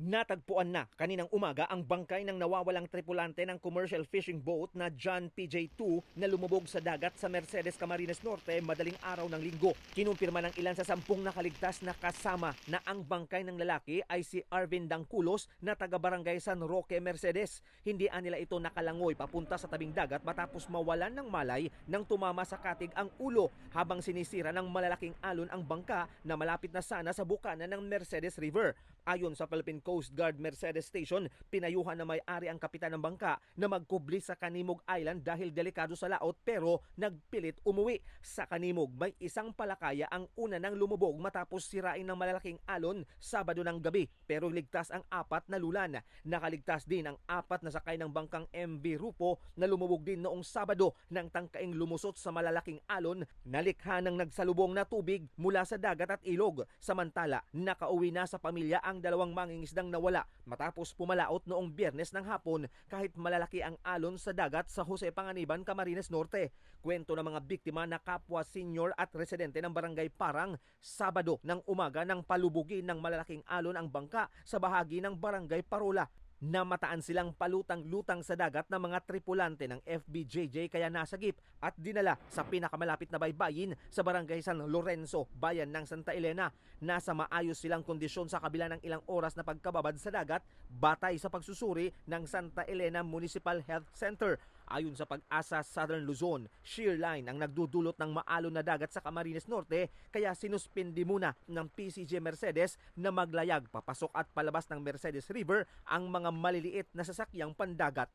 Natagpuan na kaninang umaga ang bangkay ng nawawalang tripulante ng commercial fishing boat na John PJ2 na lumubog sa dagat sa Mercedes Camarines Norte madaling araw ng linggo. Kinumpirma ng ilan sa sampung nakaligtas na kasama na ang bangkay ng lalaki ay si Arvin Dangkulos na taga Barangay San Roque, Mercedes. Hindi nila ito nakalangoy papunta sa tabing dagat matapos mawalan ng malay nang tumama sa katig ang ulo habang sinisira ng malalaking alon ang bangka na malapit na sana sa bukana ng Mercedes River. Ayon sa Philippine Coast Guard Mercedes Station, pinayuhan na may-ari ang kapitan ng bangka na magkubli sa Kanimog Island dahil delikado sa laot pero nagpilit umuwi. Sa Kanimog, may isang palakaya ang una nang lumubog matapos sirain ng malalaking alon Sabado ng gabi pero ligtas ang apat na lulan. Nakaligtas din ang apat na sakay ng bangkang MV Rupo na lumubog din noong Sabado nang tangkaing lumusot sa malalaking alon nalikha ng nagsalubong na tubig mula sa dagat at ilog. Samantala, nakauwi na sa pamilya ang dalawang mangingisdang nawala matapos pumalaot noong biyernes ng hapon kahit malalaki ang alon sa dagat sa Jose Panganiban, Camarines Norte. Kwento ng mga biktima na kapwa senior at residente ng barangay Parang, Sabado ng umaga nang palubugin ng malalaking alon ang bangka sa bahagi ng barangay Parola Namataan silang palutang-lutang sa dagat ng mga tripulante ng FBJJ kaya nasagip at dinala sa pinakamalapit na baybayin sa barangay San Lorenzo, bayan ng Santa Elena. Nasa maayos silang kondisyon sa kabila ng ilang oras na pagkababad sa dagat batay sa pagsusuri ng Santa Elena Municipal Health Center. Ayon sa pag-asa Southern Luzon, shear line ang nagdudulot ng maalon na dagat sa Camarines Norte kaya sinuspindi muna ng PCG Mercedes na maglayag papasok at palabas ng Mercedes River ang mga maliliit na sasakyang pandagat.